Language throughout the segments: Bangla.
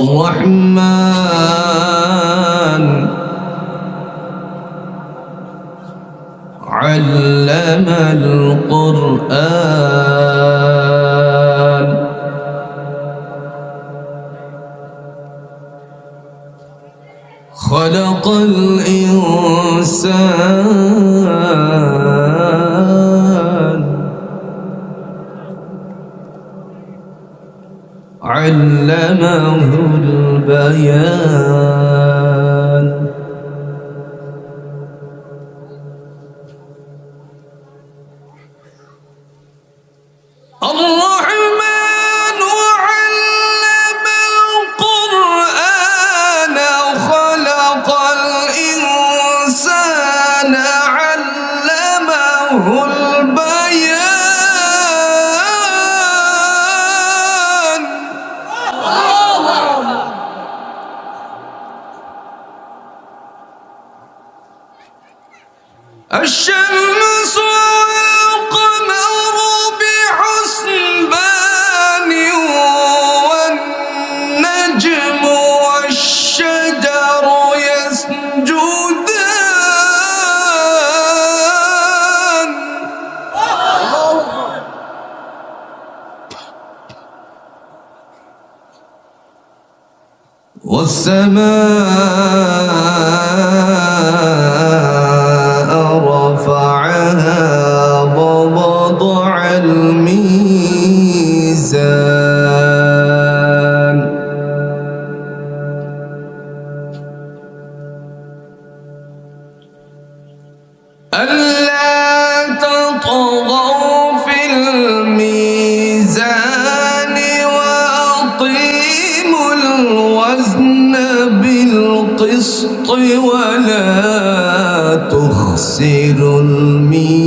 الرحمن. علم القرآن. Allah والسماء رفعها ووضع الميزان. ألا تطغوا في الميزان. القسط ولا تخسر الميزان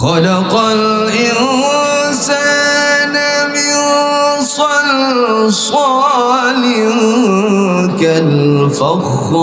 خلق الإنسان من صلصال كالفخار.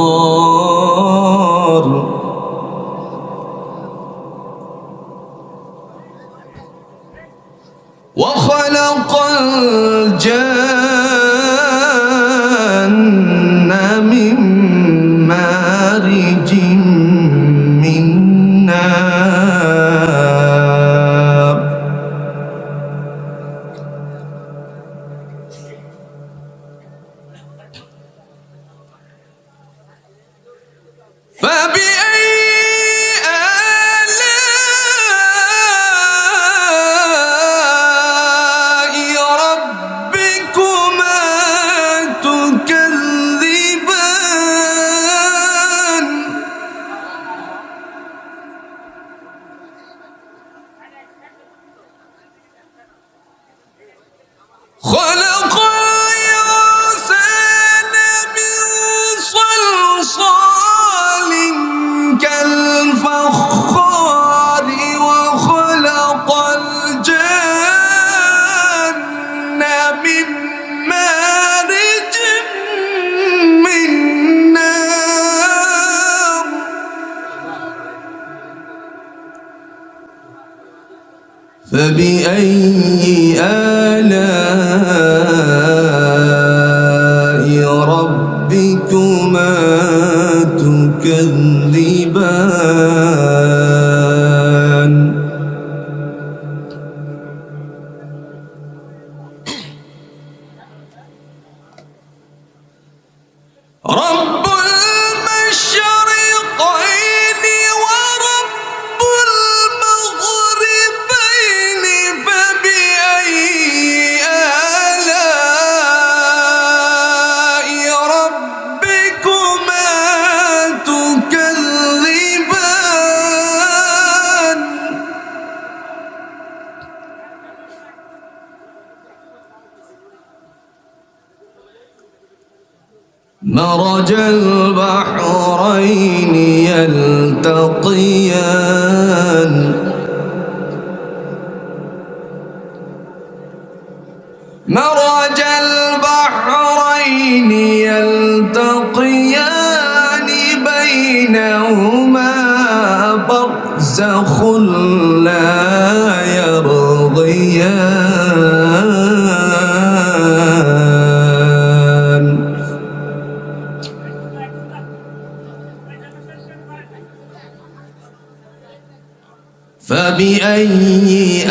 مرج البحرين يلتقيان. فبأي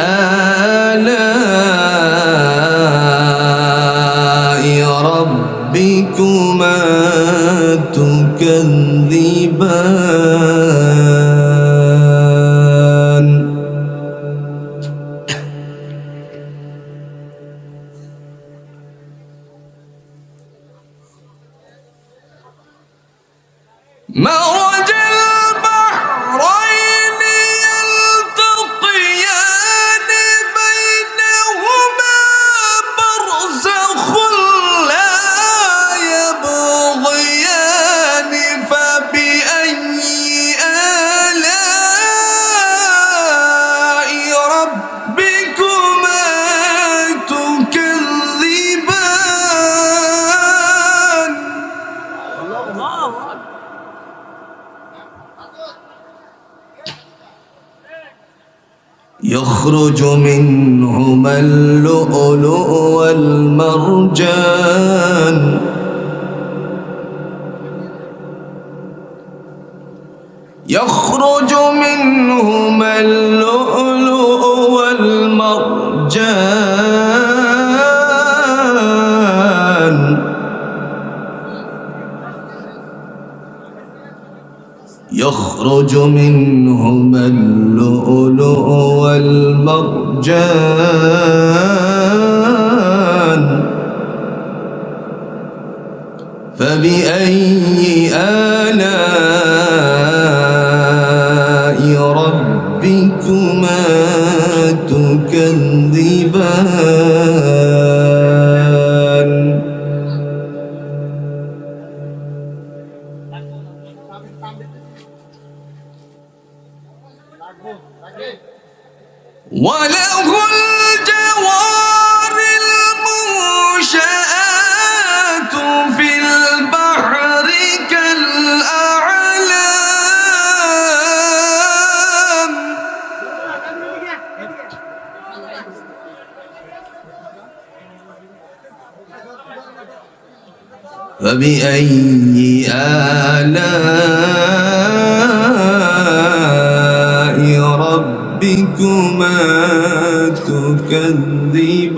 يخرج منهما اللؤلؤ والمرجان. يخرج منهما اللؤلؤ والمرجان. يخرج منهما اللؤلؤ والمرجان فبأي وله الجوار المنشآت في البحر كالأعلام. فبأي آلاء ربكما تكذبان.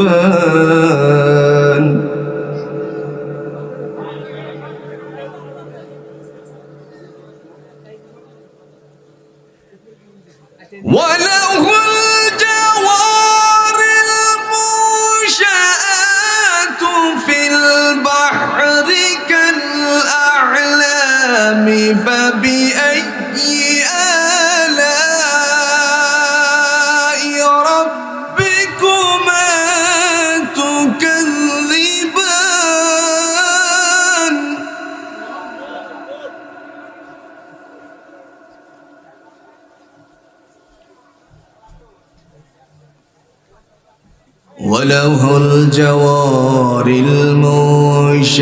وله الجوار المنشآت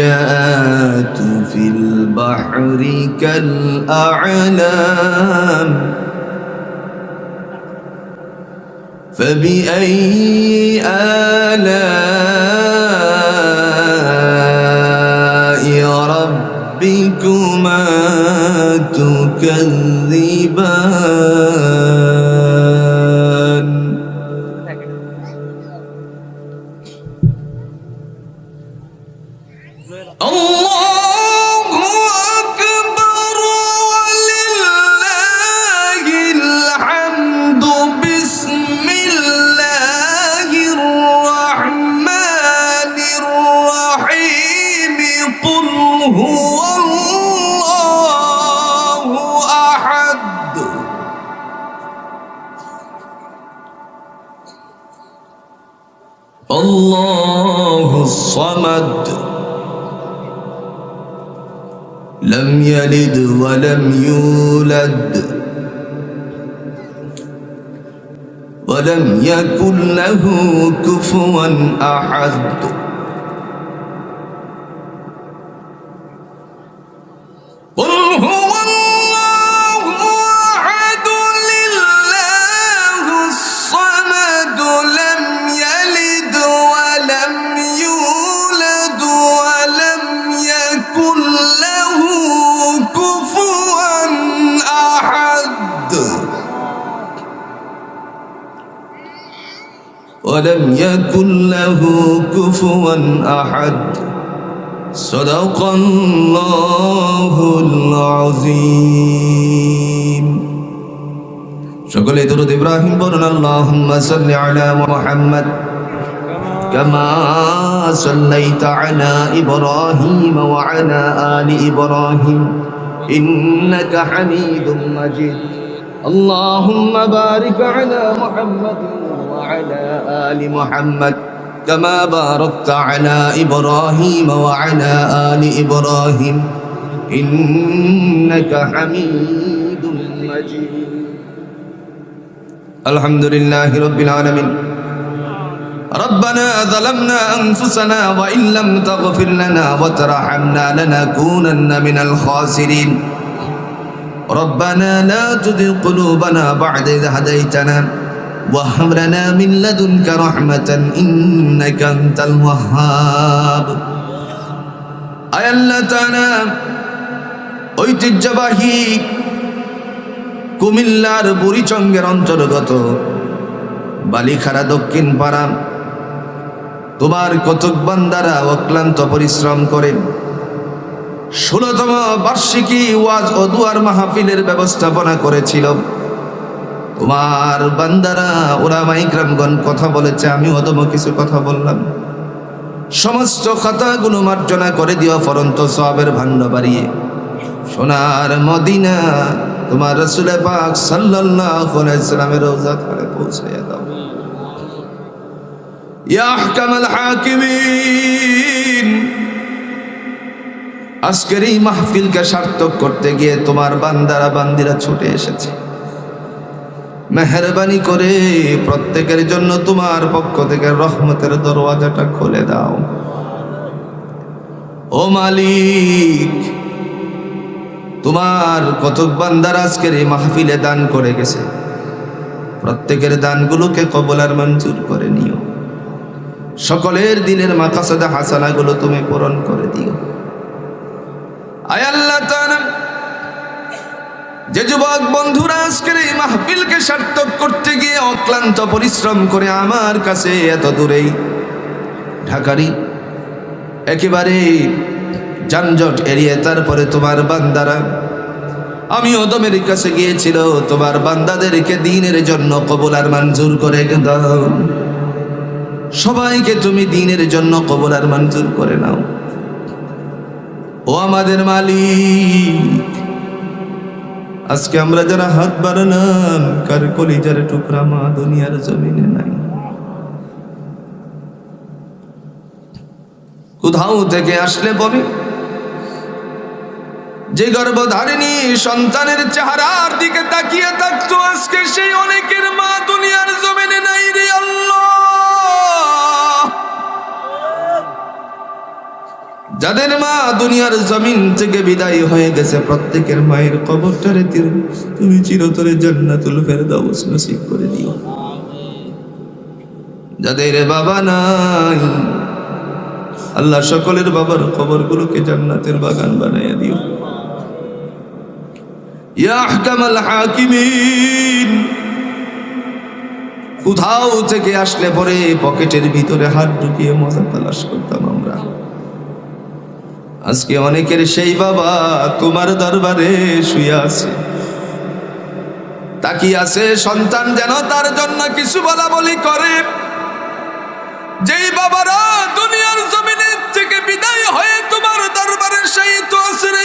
في البحر كالأعلام. فبأي آلاء ربكما تكذبان؟ يلد ولم يولد. ولم يكن له كفوا أحد. كفوا احد صدق الله العظيم সকলে দরুদ ইব্রাহিম বলুন আল্লাহুম্মা সাল্লি আলা মুহাম্মদ كما صليت على إبراهيم وعلى آل إبراهيم إنك حميد مجيد اللهم بارك على محمد وعلى آل محمد كما باركت على إبراهيم وعلى آل إبراهيم إنك حميد مجيد الحمد لله رب العالمين ربنا ظلمنا أنفسنا وإن لم تغفر لنا وترحمنا لنكونن من الخاسرين ربنا لا تزغ قلوبنا بعد إذ هديتنا وهب لنا من لدنك رحمة إنك أنت الوهاب আয় আল্লাহ তাআলা ঐতিহ্যবাহী কুমিল্লার বুড়িচঙ্গের অন্তর্গত বালিখারা দক্ষিণ পাড়া তোমার কতক বান্দারা অক্লান্ত পরিশ্রম করে ষোলতম বার্ষিকী ওয়াজ ও দুয়ার মাহফিলের ব্যবস্থাপনা করেছিল তোমার বান্দারা, ওরা মাইক্রামগণ কথা বলেছে আমি অদম কিছু কথা বললাম। সমস্ত কথাগুলো মার্জনা করে দিও ফরন্ত সবের ভাণ্ড বাড়িয়ে। সোনার মদিনা তোমার রসুল পাক সাল্লামের রওজা ধরে পৌঁছে দাও আজকের এই মাহফিলকে সার্থক করতে গিয়ে তোমার বান্দারা বান্দিরা ছুটে এসেছে। মেহরবানি করে প্রত্যেকের জন্য তোমার পক্ষ থেকে রহমতের দরওয়াজাটা খুলে দাও। ও মালিক, তোমার কতক বান্দার আজকের এই মাহফিলে দান করে গেছে। প্রত্যেকের দানগুলোকে কবলার মঞ্জুর করে নিও। সকলের দিনের মাকাসাদা হাসানাগুলো তুমি পূরণ করে দিও। আয় আল্লাহ তাআলা যে যুবক বন্ধুরা, আজকের এই মাহফিলকে সার্থক করতে গিয়ে অক্লান্ত পরিশ্রম করে আমার কাছে এত দূরেই ঢাকারি একেবারে যানজট এড়িয়ে তারপরে তোমার বান্দারা আমি ওদমের কাছে গিয়েছিল, তোমার বান্দাদেরকে দিনের জন্য কবুল আর মঞ্জুর করে দাও। সবাইকে তুমি দিনের জন্য কবুল আর মঞ্জুর করে নাও। ও আমাদের মালিক আজকে আমরা যারা হাত বাড়ালাম, কার কলিজার টুকরা মা দুনিয়ার জমিনে নাই? কোথাও থেকে আসলে বলে, যে গর্ভধারিণী সন্তানের চেহারার দিকে তাকিয়ে থাকতো, আজকে সেই অনেকের মা দুনিয়ার জমিনে নাই রে আল্লাহ। যাদের মা দুনিয়ার জমিন থেকে বিদায় হয়ে গেছে, প্রত্যেকের মায়ের কবরটারে তীর, তুমি চিরতরে জান্নাতুল ফেরদাউস নসিব করে দিও। যাদের বাবা নাই, আল্লাহ সকলের বাবার কবরগুলোকে জান্নাতের বাগান বানাইয়া দিও। কোথাও থেকে আসলে পরে পকেটের ভিতরে হাত ঢুকিয়ে মজা তালাশ করতাম আমরা। আজকে অনেকের সেই বাবা তোমার দরবারে শুয়ে আছে। তাকিয়ে আছে সন্তান যেন তার জন্য কিছু বলা বলি করে। যেই বাবারা দুনিয়ার জমিনে থেকে বিদায় হয়ে তোমার দরবারে সেই তো আছে রে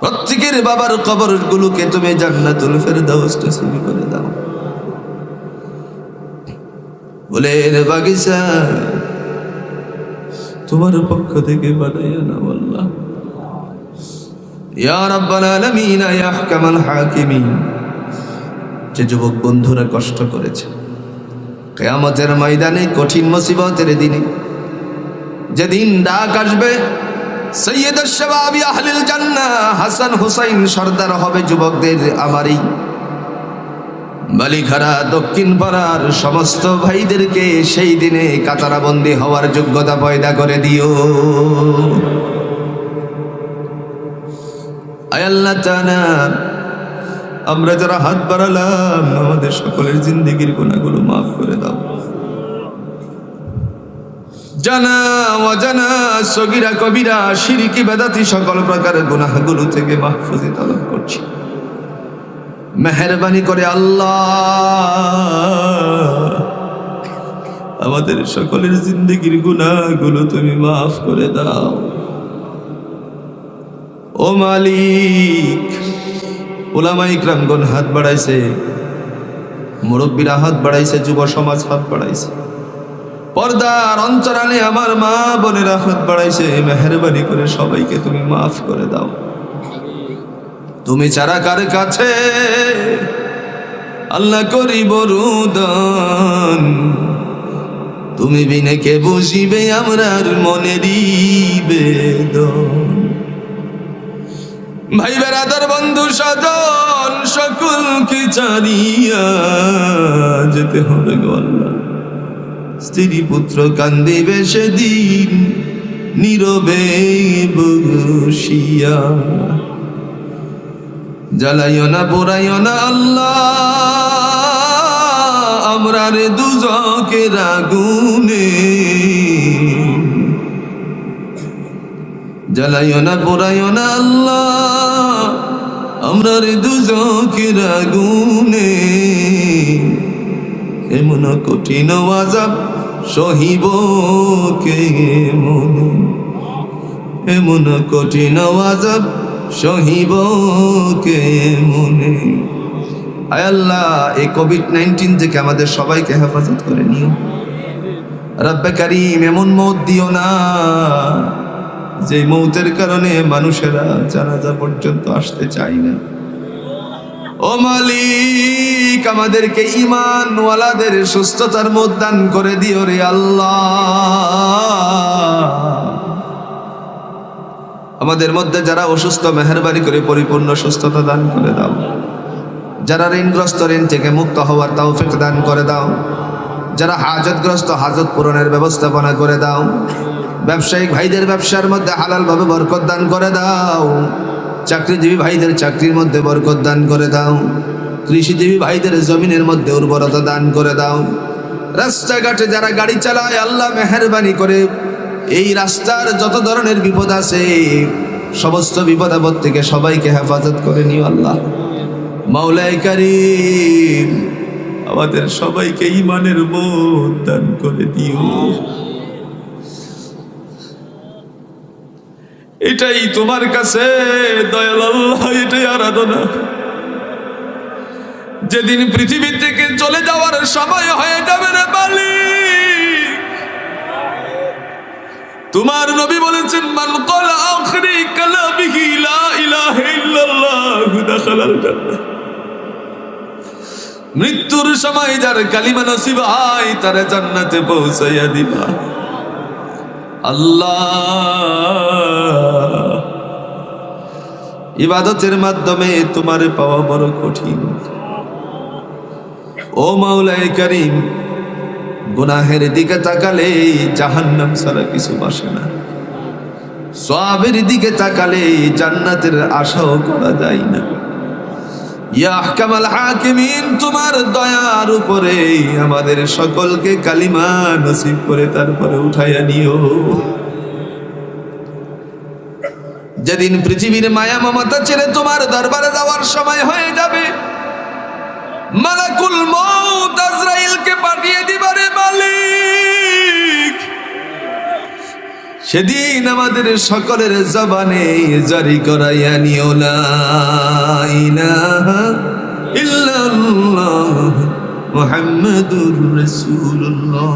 প্রত্যেকের বাবার কবর গুলোকে তুমি জান্নাতুল ফেরদাউস নসিব করে দাও। ফুলের বাগিচা তোমার পক্ষ থেকে বানাইয়া নাও আল্লাহ। ইয়া রাব্বাল আলামিন ইয়া যে যুবক বন্ধুরা কষ্ট করেছে, কেয়ামতের ময়দানে কঠিন মুসিবতের দিনে, যেদিন ডাক আসবে, সৈয়দ শাবাবি আহলিল হাসান হুসাইন সর্দার হবে যুবকদের আমারই। বালিখারা দক্ষিণ পাড়ার সমস্ত ভাইদেরকে সেই দিনে কাতারাবন্দি হওয়ার যোগ্যতা পয়দা করে দিও। আয় আল্লাহ তাআলা, আমরা যারা হাত বাড়ালাম, আমাদের সকলের জিন্দগির গুণাগুলো মাফ করে দাও। জানা অজানা সগিরা কবিরা শিরিকি বেদাতি সকল প্রকারের গুনাহগুলো থেকে মাহফুজি তলব করছি। মেহরবানি করে আল্লাহ। আমাদের সকলের জিন্দগির গুনাহগুলো তুমি মাফ করে দাও। ও মালিক, ওলামা ইকরামগণ হাত বাড়াইছে, মুরব্বীরা হাত বাড়াইছে, যুব সমাজ হাত বাড়াইছে। পর্দার অন্তরালে আমার মা বোনেরা হাত বাড়াইছে, মেহরবানি করে সবাইকে তুমি মাফ করে দাও। তুমি চারা কার কাছে? আল্লাহ করি বরুদন তুমি বিনে কে বুঝিবে, আমরার মনেরই বেদন। ভাই বেড়াদার বন্ধু সজন সকলকে চারিয়া যেতে হবে গো আল্লাহ। স্ত্রী পুত্র কান্দিবে সেদিন, নীরবে বসিয়া। জ্বালাইও না, পোড়াইও না আল্লাহ। আমরা রে দুজকের আগুনে। জ্বালাইও না, পোড়াইও না আল্লাহ। আমরা রে দুজকের আগুনে। এমন কঠিন আজাব সহিব কে মনে? এমন কঠিন আজাব সহিব কে মনে? আয় আল্লাহ, এই কোভিড নাইন্টিন থেকে আমাদের সবাইকে হেফাজত করে নিও। রব্বে কারিম, এমন মত দিও না যে মৌতের কারণে মানুষেরা জানাজা পর্যন্ত আসতে চায় না। ও মালিক, আমাদেরকে ইমান ওয়ালাদের সুস্থতার মত দান করে দিও রে আল্লাহ। আমাদের মধ্যে যারা অসুস্থ, মেহরবানি করে পরিপূর্ণ সুস্থতা দান করে দাও। যারা ঋণগ্রস্ত, ঋণ থেকে মুক্ত হওয়ার তৌফিক দান করে দাও। যারা হাজতগ্রস্ত, হাজত পূরণের ব্যবস্থাপনা করে দাও। ব্যবসায়িক ভাইদের ব্যবসার মধ্যে হালালভাবে বরকত দান করে দাও। চাকরিজীবী ভাইদের চাকরির মধ্যে বরকত দান করে দাও। কৃষিজীবী ভাইদের জমিনের মধ্যে উর্বরতা দান করে দাও। রাস্তাঘাটে যারা গাড়ি চালায়, আল্লাহ মেহরবানি করে এই রাস্তার যত ধরনের বিপদ আছে, সমস্ত বিপদ আপদ থেকে সবাইকে হেফাজত করে নিও আল্লাহ। মাওলাই কারিম, আমাদের সবাইকে ইমানের বোধ দান করে দিও। এটাই তোমার কাছে যেদিন পৃথিবী থেকে চলে যাওয়ার সময় হয়ে যাবে রে মালিক তোমার নবী বলেছেন, মান ক্বালা আখরি কালামিহি লা ইলাহা ইল্লাল্লাহ দাখালাল জান্নাহ। মৃত্যুর সময় যার কালিমা নসিব হয়, তার জান্নাতে পৌঁছাইয়া দিবা। আল্লাহ। ইবাদতের মাধ্যমে তোমারে পাওয়া বড় কঠিন। ও মাওলাই করিম গুনাহের দিকে তাকালে জাহান্নাম ছাড়া কিছু বাসে না। সবের দিকে তাকালে জান্নাতের আশাও করা যায় না। ইয়া আহকামাল হাকিমিন, তোমার দয়ার উপরে আমাদের সকলকে কালিমা নসিব করে তারপরে উঠাইয়া নিও। যেদিন পৃথিবীর মায়া মমতা ছেড়ে তোমার দরবারে যাওয়ার সময় হয়ে যাবে মালাকুল মৌত আজরাইলকে পাঠিয়ে দিবারে মালিক। সেদিন আমাদের সকলের জবানে জারি করাইয়া নিও ইল্লাল্লাহ মুহাম্মাদুর রাসূলুল্লাহ।